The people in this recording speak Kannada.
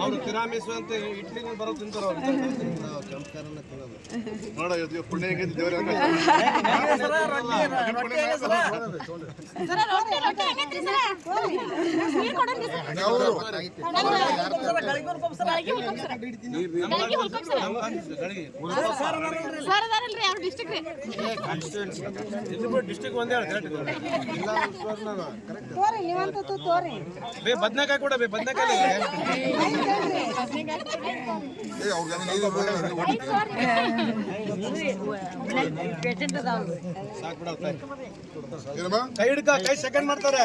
ಅವ್ರು ತಿರಾಮಿಸು ಅಂತ ಇಡ್ಲಿ ಬರೋ ತಿಂತಾರ ನೋಡ ಡಿಸ್ಟಿಕ್ ಒಂದೇ ತೋರಿ ನೀವಂತೂ ತೋರಿ. ಬೇ ಬದ್ನೆಕಾಯಿ ಕೂಡ ಬೇ ಬದ್ನೆಕಾಯಿ ಕೈ ಹಿಡ್ಕ ಕೈ ಸೆಕೆಂಡ್ ಮಾಡ್ತಾರೆ?